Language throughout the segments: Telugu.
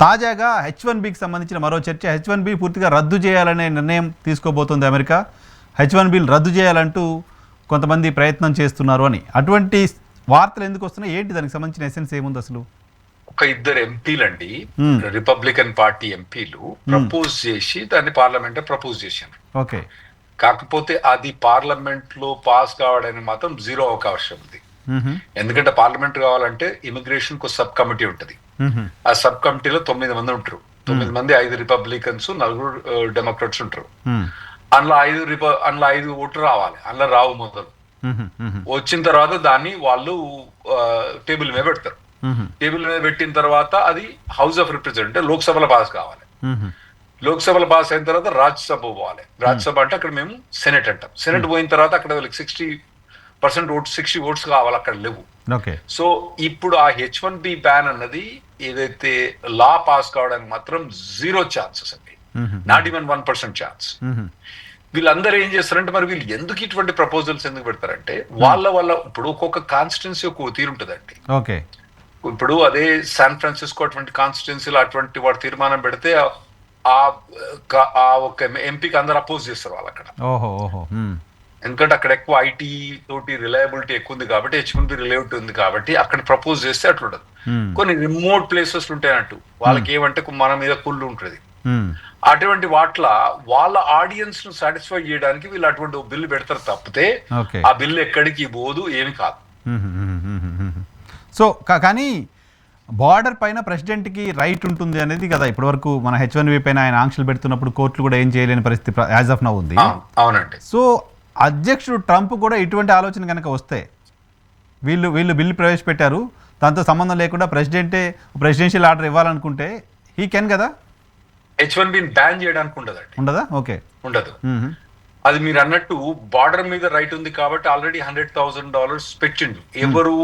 తాజాగా హెచ్ వన్ బికి సంబంధించిన మరో చర్చ. హెచ్ వన్ బి పూర్తిగా రద్దు చేయాలనే నిర్ణయం తీసుకోబోతోంది అమెరికా. హెచ్ వన్ బిల్ రద్దు చేయాలంటూ కొంతమంది ప్రయత్నం చేస్తున్నారు అని. అటువంటి వార్తలు ఎందుకు వస్తున్నాయి? ఏంటి దానికి సంబంధించిన ఎసెన్స్ ఏముంది అసలు? ఒక ఇద్దరు ఎంపీలండి. రిపబ్లికన్ పార్టీ ఎంపీలు ప్రపోజ్ చేసి దాన్ని పార్లమెంట్ ప్రపోజ్ చేశారు. ఓకే. కాకపోతే అది పార్లమెంట్లో పాస్ కావడానికి మాత్రం జీరో అవకాశం ఉంది. ఎందుకంటే పార్లమెంట్ కావాలంటే ఇమిగ్రేషన్కు సబ్ కమిటీ ఉంటది. ఆ సబ్ కమిటీలో తొమ్మిది మంది ఉంటారు. తొమ్మిది మంది ఐదు రిపబ్లికన్స్ నలుగురు డెమోక్రాట్స్ ఉంటారు. అందులో ఐదు రిప అందులో ఐదు ఓట్లు రావాలి. అందులో రావు మొదలు. వచ్చిన తర్వాత దాన్ని వాళ్ళు టేబుల్ మీద పెడతారు. టేబుల్ మీద పెట్టిన తర్వాత అది హౌస్ ఆఫ్ రిప్రజెంటేటివ్ లోక్సభలో పాస్ కావాలి. లోక్సభలో పాస్ అయిన తర్వాత రాజ్యసభ పోవాలి. రాజ్యసభ అంటే అక్కడ మేము సెనెట్ అంటాం. సెనెట్ పోయిన తర్వాత అక్కడ వాళ్ళకి sixty percent votes sixty votes కావాలి అక్కడ లేవు. ఓకే. సో ఇప్పుడు ఆ హెచ్ వన్ బి బ్యాన్ అన్నది ఏదైతే లా పాస్ కావడానికి మాత్రం జీరో ఛాన్సెస్ అండి. Not even one percent chance. వీళ్ళందరూ ఏం చేస్తారంటే మరి వీళ్ళు ఎందుకు ఇటువంటి ప్రపోజల్స్ ఎందుకు పెడతారంటే వాళ్ళ వల్ల ఇప్పుడు ఒక్కొక్క కాన్స్టిట్యున్సీ ఒక తీరు ఉంటుందండి. ఓకే. ఇప్పుడు అదే శాన్ ఫ్రాన్సిస్కో అటువంటి కాన్స్టిట్యున్సీలో అటువంటి వాడు తీర్మానం పెడితే ఆ- ఒక ఎంపీకి అందరు అపోజ్ చేస్తారు వాళ్ళు అక్కడ. ఎందుకంటే అక్కడ ఎక్కువ ఐటీ తోటి రిలయబిలిటీ ఎక్కువ ఉంది కాబట్టి హెచ్ వన్ బి రిలేబిలిటీ ఉంది కాబట్టి అక్కడ ప్రపోజ్ చేస్తే అట్లా ఉండదు. మ్. కొన్ని రిమోట్ ప్లేసెస్ ఉంటాయన్నట్టు వాళ్ళకి ఏమంటే మన మీద కుళ్ళు ఉంటుంది. మ్. అటువంటి వాట్ల వాళ్ళ ఆడియన్స్ను సాటిస్ఫై చేయడానికి వీళ్ళు అటువంటి బిల్లు పెడతారు తప్పితే ఆ బిల్లు ఎక్కడికి పోదు ఏమి కాదు. సో కానీ బార్డర్ పైన ప్రెసిడెంట్కి రైట్ ఉంటుంది అనేది కదా ఇప్పటివరకు మన హెచ్ వన్ పైన ఆయన ఆంక్షలు పెడుతున్నప్పుడు కోర్టులు కూడా ఏం చేయలేని పరిస్థితి యాజ్ ఆఫ్ నౌ ఉంది. అవునండి. సో అధ్యక్షుడు ట్రంప్ కూడా ఇటువంటి ఆలోచన కనుక వస్తే వీళ్ళు వీళ్ళు బిల్లు ప్రవేశపెట్టారు దాంతో సంబంధం లేకుండా ప్రెసిడెంటే ప్రెసిడెన్షియల్ ఆర్డర్ ఇవ్వాలనుకుంటే హీ కెన్ కదా? హెచ్ వన్ బిన్ బ్యాన్ చేయడానికి ఉండదండి. ఉండదా? ఓకే. ఉండదు. అది మీరు అన్నట్టు బార్డర్ మీద రైట్ ఉంది కాబట్టి ఆల్రెడీ హండ్రెడ్ థౌసండ్ డాలర్స్ పెట్టిండు. ఎవరు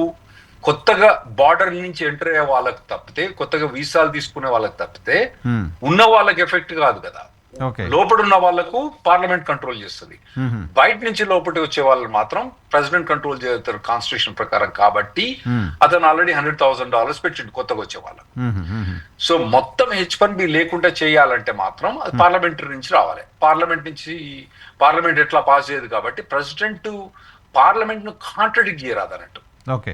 కొత్తగా బార్డర్ నుంచి ఎంటర్ అయ్యే వాళ్ళకి తప్పితే కొత్తగా వీసాలు తీసుకునే వాళ్ళకి తప్పితే ఉన్న వాళ్ళకి ఎఫెక్ట్ కాదు కదా. ఉన్న వాళ్ళకు పార్లమెంట్ కంట్రోల్ చేస్తుంది. బయట నుంచి లోపలికి వచ్చే వాళ్ళు మాత్రం ప్రెసిడెంట్ కంట్రోల్ చేస్తారు కాన్స్టిట్యూషన్ ప్రకారం కాబట్టి అతను ఆల్రెడీ హండ్రెడ్ థౌసండ్ డాలర్స్ పెట్టిండు కొత్తగా వచ్చే వాళ్ళకు. సో మొత్తం హెచ్ వన్ బి లేకుండా చేయాలంటే మాత్రం అది పార్లమెంటరీ నుంచి రావాలి. పార్లమెంట్ నుంచి పార్లమెంట్ ఎట్లా పాస్ చేయదు కాబట్టి ప్రెసిడెంట్ పార్లమెంట్ను కాంట్రడిక్ట్ చేయరాదు అన్నట్టు ఓకే